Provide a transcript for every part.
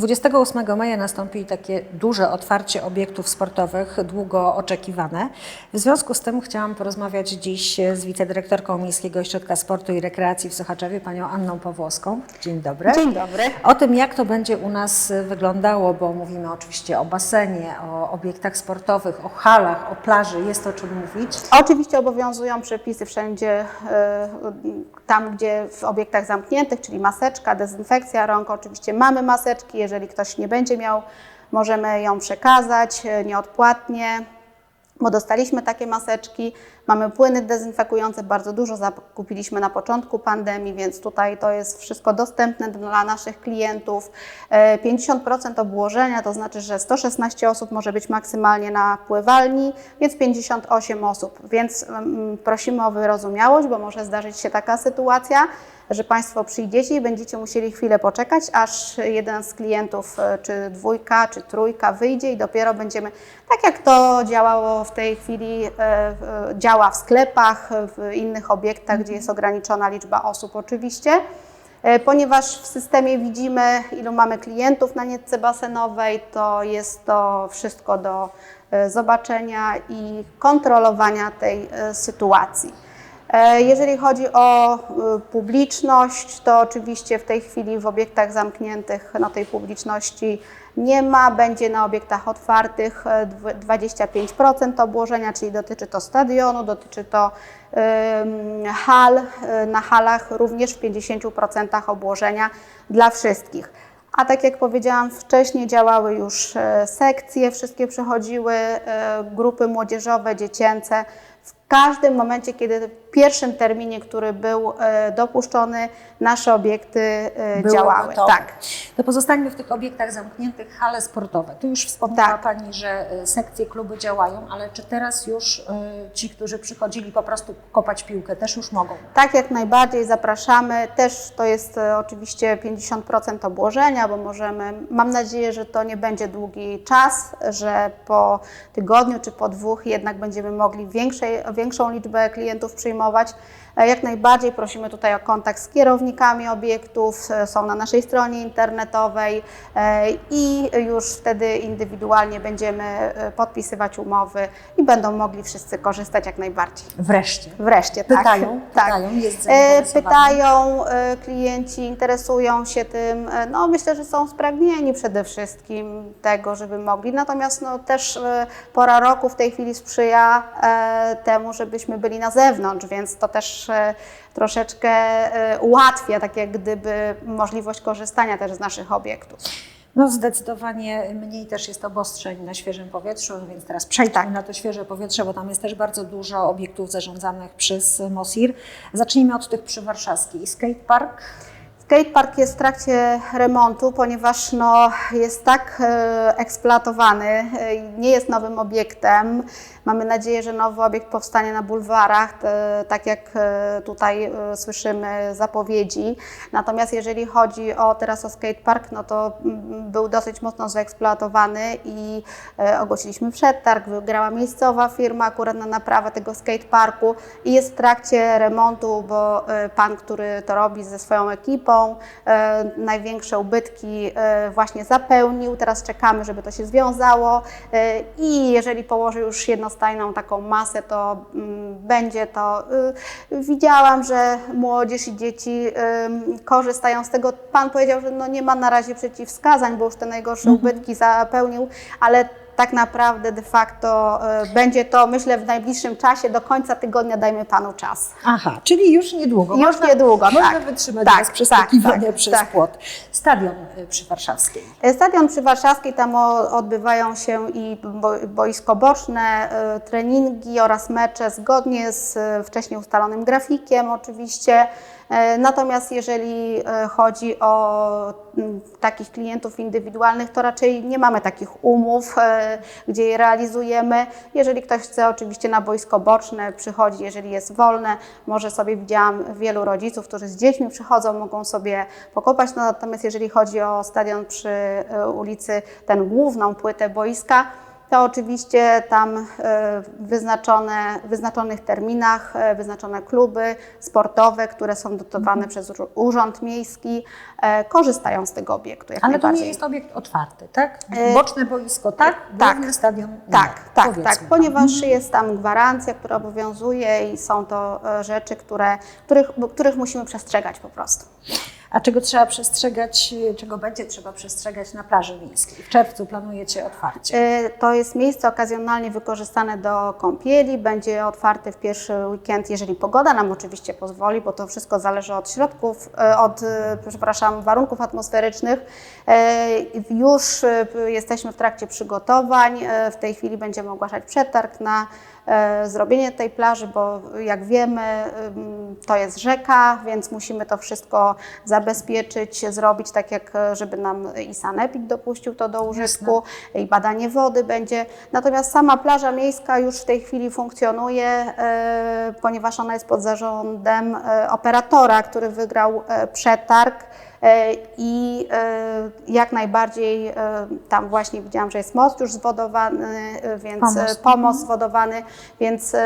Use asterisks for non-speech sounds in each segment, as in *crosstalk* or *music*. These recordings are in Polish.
28 maja nastąpi takie duże otwarcie obiektów sportowych, długo oczekiwane. W związku z tym chciałam porozmawiać dziś z wicedyrektorką Miejskiego Ośrodka Sportu i Rekreacji w Sochaczewie, panią Anną Pawłowską. Dzień dobry. Dzień dobry. O tym, jak to będzie u nas wyglądało, bo mówimy oczywiście o basenie, o obiektach sportowych, o halach, o plaży, jest o czym mówić. Oczywiście obowiązują przepisy wszędzie e, tam, gdzie w obiektach zamkniętych, czyli maseczka, dezynfekcja rąk. Oczywiście mamy maseczki, jeżeli ktoś nie będzie miał, możemy ją przekazać e, nieodpłatnie, bo dostaliśmy takie maseczki. Mamy płyny dezynfekujące, bardzo dużo zakupiliśmy na początku pandemii, więc tutaj to jest wszystko dostępne dla naszych klientów. E, 50% obłożenia, to znaczy, że 116 osób może być maksymalnie na pływalni, więc 58 osób. Więc mm, prosimy o wyrozumiałość, bo może zdarzyć się taka sytuacja, że Państwo przyjdziecie i będziecie musieli chwilę poczekać, aż jeden z klientów, e, czy dwójka, czy trójka wyjdzie i dopiero będziemy, tak jak to działało w tej chwili, e, e, działa w sklepach, w innych obiektach, gdzie jest ograniczona liczba osób oczywiście. Ponieważ w systemie widzimy, ilu mamy klientów na nietce basenowej, to jest to wszystko do zobaczenia i kontrolowania tej sytuacji. E, Jeżeli chodzi o e, publiczność, to oczywiście w tej chwili w obiektach zamkniętych no, tej publiczności nie ma. Będzie na obiektach otwartych e, dw- 25% obłożenia, czyli dotyczy to stadionu, dotyczy to hal. E, Na halach również w 50% obłożenia dla wszystkich. A tak jak powiedziałam wcześniej, działały już e, sekcje, wszystkie przechodziły, e, grupy młodzieżowe, dziecięce. W każdym momencie, kiedy w pierwszym terminie, który był e, dopuszczony, nasze obiekty e, Było działały. gotowe. Tak. To pozostańmy w tych obiektach zamkniętych, hale sportowe. Tu już wspomniała Tak. Pani, że y, sekcje, kluby działają, ale czy teraz już ci, którzy przychodzili po prostu kopać piłkę, też już mogą? Tak, jak najbardziej zapraszamy. Też to jest e, oczywiście 50% obłożenia, bo możemy, mam nadzieję, że to nie będzie długi czas, że po tygodniu czy po dwóch jednak będziemy mogli większej, większą liczbę klientów przyjmować. E, Jak najbardziej prosimy tutaj o kontakt z kierownikami obiektów, e, są na naszej stronie internetowej e, i już wtedy indywidualnie będziemy podpisywać umowy i będą mogli wszyscy korzystać jak najbardziej. Wreszcie. Wreszcie, tak. Pytają, tak. pytają, jest. Pytają klienci, interesują się tym. No, myślę, że są spragnieni przede wszystkim tego, żeby mogli. Natomiast no, też pora roku w tej chwili sprzyja temu, żebyśmy byli na zewnątrz, więc to też e, troszeczkę e, ułatwia, tak jak gdyby, możliwość korzystania też z naszych obiektów. No zdecydowanie mniej też jest obostrzeń na świeżym powietrzu, więc teraz przejdźmy Tak. na to świeże powietrze, bo tam jest też bardzo dużo obiektów zarządzanych przez MOSIR. Zacznijmy od tych przy warszawskiej. Skatepark. Skatepark jest w trakcie remontu, ponieważ no, jest tak e, eksploatowany, e, nie jest nowym obiektem. Mamy nadzieję, że nowy obiekt powstanie na bulwarach, te, tak jak e, tutaj e, słyszymy zapowiedzi. Natomiast jeżeli chodzi o teraz o skatepark, no to mm, był dosyć mocno zaeksploatowany i e, ogłosiliśmy przetarg, wygrała miejscowa firma akurat na naprawę tego skateparku i jest w trakcie remontu, bo e, pan, który to robi ze swoją ekipą, e, największe ubytki e, właśnie zapełnił. Teraz czekamy, żeby to się związało e, i jeżeli położy już jednostajną taką masę, to mm, będzie to. y, Widziałam, że młodzież i dzieci korzystają z tego. Pan powiedział, że no nie ma na razie przeciwwskazań, bo już te najgorsze ubytki zapełnił, ale tak naprawdę de facto y, będzie to, myślę, w najbliższym czasie, do końca tygodnia dajmy Panu czas. Aha, czyli już niedługo. Już można, niedługo, Można tak. wytrzymać Tak, bez przeskakiwania tak, przez tak. płot. Stadion y, przy Warszawskiej. Stadion przy Warszawskiej, tam odbywają się i bo- boisko boczne, treningi oraz mecze zgodnie z wcześniej ustalonym grafikiem oczywiście. E, Natomiast jeżeli e, chodzi o mm, takich klientów indywidualnych, to raczej nie mamy takich umów, e, gdzie je realizujemy. Jeżeli ktoś chce oczywiście na boisko boczne, przychodzi, jeżeli jest wolne, może sobie widziałam wielu rodziców, którzy z dziećmi przychodzą, mogą sobie pokopać. No, natomiast jeżeli chodzi o stadion przy ulicy, ten główną płytę boiska, to oczywiście tam e, wyznaczone, w wyznaczonych terminach, e, wyznaczone kluby sportowe, które są dotowane przez Ur- Urząd Miejski, e, korzystają z tego obiektu Ale to nie jest obiekt otwarty, tak? Boczne boisko, tak? tak. Główny stadion nie. Tak, tak, tak, to. ponieważ jest tam gwarancja, która obowiązuje i są to rzeczy, które, których, których musimy przestrzegać po prostu. A czego trzeba przestrzegać, czego będzie trzeba przestrzegać na plaży miejskiej? W czerwcu planujecie otwarcie. E, To jest miejsce okazjonalnie wykorzystane do kąpieli. Będzie otwarte w pierwszy weekend, jeżeli pogoda nam oczywiście pozwoli, bo to wszystko zależy od środków, e, od, e, przepraszam, warunków atmosferycznych. Już jesteśmy w trakcie przygotowań. W tej chwili będziemy ogłaszać przetarg na zrobienie tej plaży, bo jak wiemy, ym, to jest rzeka, więc musimy to wszystko zabezpieczyć, zrobić tak, jak e, żeby nam i sanepid dopuścił to do użytku i badanie wody będzie. Natomiast sama plaża miejska już w tej chwili funkcjonuje, e, ponieważ ona jest pod zarządem e, operatora, który wygrał e, przetarg. E, I e, jak najbardziej e, tam właśnie widziałam, że jest most już zwodowany, więc Pomost. pomost, pomost zwodowany, więc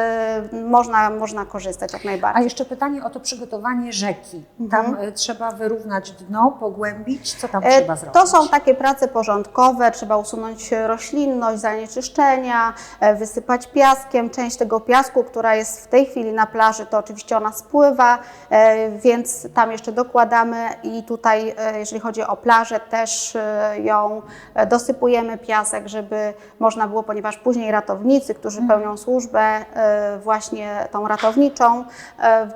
można, można korzystać jak A najbardziej. jeszcze pytanie o to przygotowanie rzeki. Tam e, trzeba wyrównać dno, pogłębić. Co tam Mhm. Trzeba zrobić? To są takie prace porządkowe, trzeba usunąć roślinność, zanieczyszczenia, wysypać piaskiem. Część tego piasku, która jest w tej chwili na plaży, to oczywiście ona spływa, więc tam jeszcze dokładamy i tutaj, e, jeżeli chodzi o plażę, też e, ją e, dosypujemy piasek, żeby można było, ponieważ później ratownicy, którzy pełnią służbę właśnie tą ratowniczą,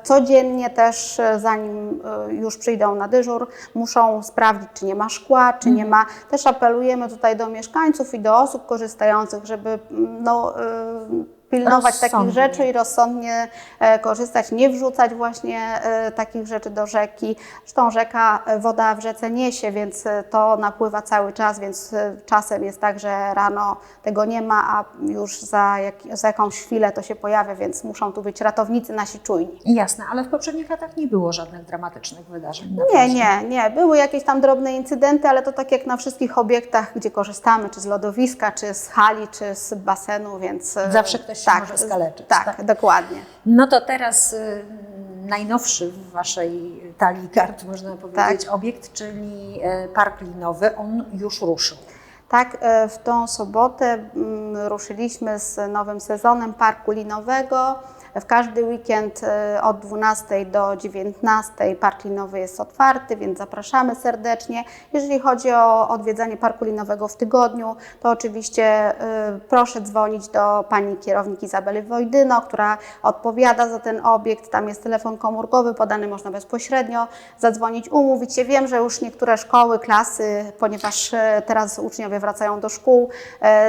codziennie też, zanim już przyjdą na dyżur, muszą sprawdzić, czy nie ma szkła, czy nie ma. Też apelujemy tutaj do mieszkańców i do osób korzystających, żeby mm, no, pilnować takich Rozsądnie. rzeczy i rozsądnie e, korzystać, nie wrzucać właśnie e, takich rzeczy do rzeki. Zresztą rzeka, e, woda w rzece niesie, więc to napływa cały czas, więc czasem jest tak, że rano tego nie ma, a już za, jak, za jakąś chwilę to się pojawia, więc muszą tu być ratownicy nasi czujni. Jasne, ale w poprzednich latach nie było żadnych dramatycznych wydarzeń. na Nie, nie, nie. Były jakieś tam drobne incydenty, ale to tak jak na wszystkich obiektach, gdzie korzystamy, czy z lodowiska, czy z hali, czy z basenu, więc... Zawsze ktoś się może skaleczyć, Tak, tak? dokładnie. No to teraz y, najnowszy w Waszej talii kart, można powiedzieć, Tak. obiekt, czyli e, Park Linowy. On już ruszył. Tak, e, w tą sobotę mm, ruszyliśmy z nowym sezonem parku linowego. W każdy weekend e, od 12 do 19 park linowy jest otwarty, więc zapraszamy serdecznie. Jeżeli chodzi o odwiedzanie parku linowego w tygodniu, to oczywiście e, proszę dzwonić do pani kierownik Izabeli Wojdyno, która odpowiada za ten obiekt. Tam jest telefon komórkowy podany, można bezpośrednio zadzwonić, umówić się. Wiem, że już niektóre szkoły, klasy, ponieważ e, teraz uczniowie wracają do szkół,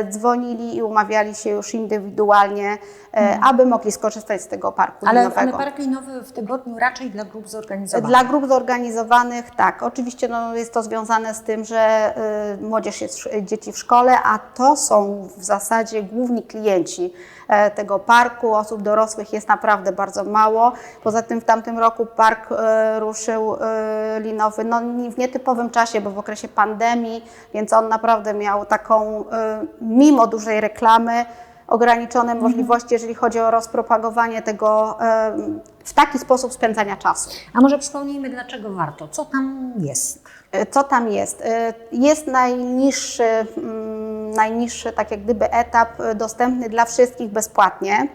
dzwonili i umawiali się już indywidualnie, e, aby mogli skorzystać z tego parku Ale, ale linowego. Park Linowy w tygodniu raczej dla grup zorganizowanych. Dla grup zorganizowanych, tak. Oczywiście no, jest to związane z tym, że y, młodzież jest, dzieci w szkole, a to są w zasadzie główni klienci e, tego parku. Osób dorosłych jest naprawdę bardzo mało. Poza tym w tamtym roku park e, ruszył e, linowy no, w nietypowym czasie, bo w okresie pandemii, więc on naprawdę miał taką, e, mimo dużej reklamy, ograniczone możliwości, jeżeli chodzi o rozpropagowanie tego w taki sposób spędzania czasu. A może przypomnijmy, dlaczego warto? Co tam jest? E, Co tam jest? E, Jest najniższy, mm, najniższy tak jak gdyby etap e, dostępny dla wszystkich bezpłatnie.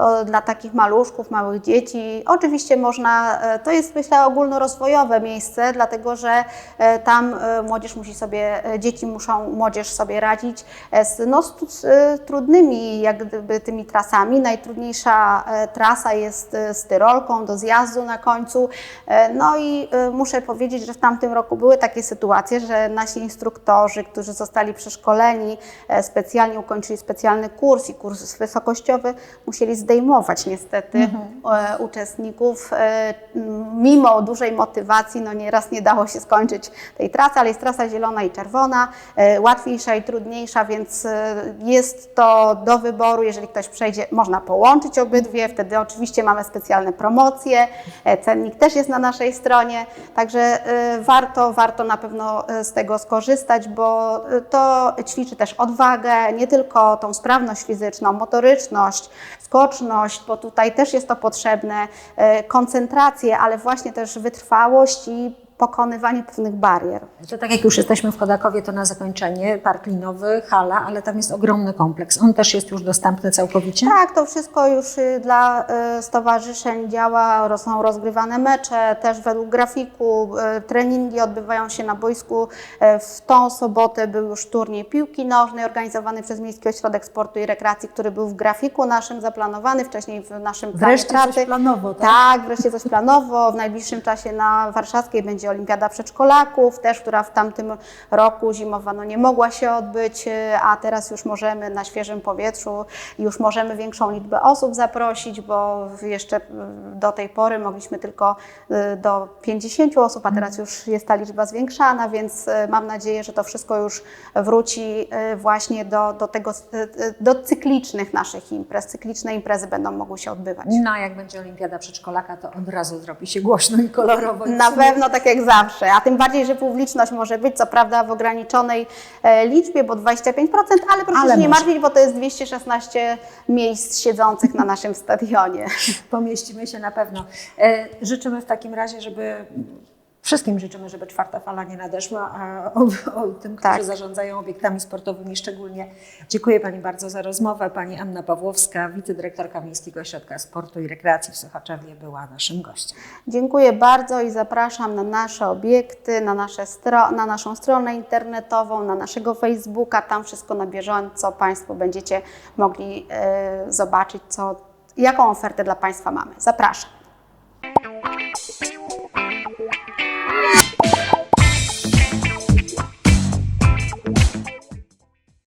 To dla takich maluszków, małych dzieci. Oczywiście można, e, to jest myślę ogólnorozwojowe miejsce, dlatego że e, tam e, młodzież musi sobie, dzieci muszą, młodzież sobie radzić z, no, z, trudnymi jak gdyby tymi trasami. Najtrudniejsza trasa jest z Tyrolką do zjazdu na końcu. No i muszę powiedzieć, że w tamtym roku były takie sytuacje, że nasi instruktorzy, którzy zostali przeszkoleni, specjalnie ukończyli specjalny kurs i kurs wysokościowy, musieli zdać zdejmować niestety e, uczestników. E, Mimo dużej motywacji, no nieraz nie dało się skończyć tej trasy, ale jest trasa zielona i czerwona, e, łatwiejsza i trudniejsza, więc jest to do wyboru. Jeżeli ktoś przejdzie, można połączyć obydwie, wtedy oczywiście mamy specjalne promocje, cennik też jest na naszej stronie, także warto, warto na pewno z tego skorzystać, bo to ćwiczy też odwagę, nie tylko tą sprawność fizyczną, motoryczność, skoczność, bo tutaj też jest to potrzebne, e, koncentrację, ale właśnie też wytrwałość i pokonywanie pewnych barier. To tak jak już jesteśmy w Kodakowie, to na zakończenie park linowy, hala, ale tam jest ogromny kompleks. On też jest już dostępny całkowicie? Tak, to wszystko już y, dla y, stowarzyszeń działa, są rozgrywane mecze, też według grafiku, y, treningi odbywają się na boisku. W tą sobotę był już turniej piłki nożnej organizowany przez Miejski Ośrodek Sportu i Rekreacji, który był w grafiku naszym zaplanowany, wcześniej w naszym planie Wreszcie coś pracy. planowo, tak? Tak, wreszcie coś planowo. W najbliższym czasie na Warszawskiej będzie Olimpiada Przedszkolaków, też, która w tamtym roku zimowa no, nie mogła się odbyć, y, a teraz już możemy na świeżym powietrzu, już możemy większą liczbę osób zaprosić, bo jeszcze y, do tej pory mogliśmy tylko y, do 50 osób, a teraz już jest ta liczba zwiększana, więc mam nadzieję, że to wszystko już wróci właśnie do, do tego, do cyklicznych naszych imprez. Cykliczne imprezy będą mogły się odbywać. No, jak będzie olimpiada przedszkolaka, to od razu zrobi się głośno i kolorowo. Na pewno tak jak zawsze, a tym bardziej, że publiczność może być, co prawda w ograniczonej e, liczbie, bo 25%, ale proszę Ale się nie może. martwić, bo to jest 216 miejsc siedzących na naszym stadionie. *laughs* Pomieścimy się na pewno. E, Życzymy w takim razie, żeby. Wszystkim życzymy, żeby czwarta fala nie nadeszła, a o, o tym, którzy Tak. zarządzają obiektami sportowymi szczególnie. Dziękuję Pani bardzo za rozmowę. Pani Anna Pawłowska, wicedyrektorka Miejskiego Ośrodka Sportu i Rekreacji w Sochaczewie była naszym gościem. Dziękuję bardzo i zapraszam na nasze obiekty, na, nasze stro- na naszą stronę internetową, na naszego Facebooka. Tam wszystko na bieżąco Państwo będziecie mogli e, zobaczyć, co, jaką ofertę dla Państwa mamy. Zapraszam.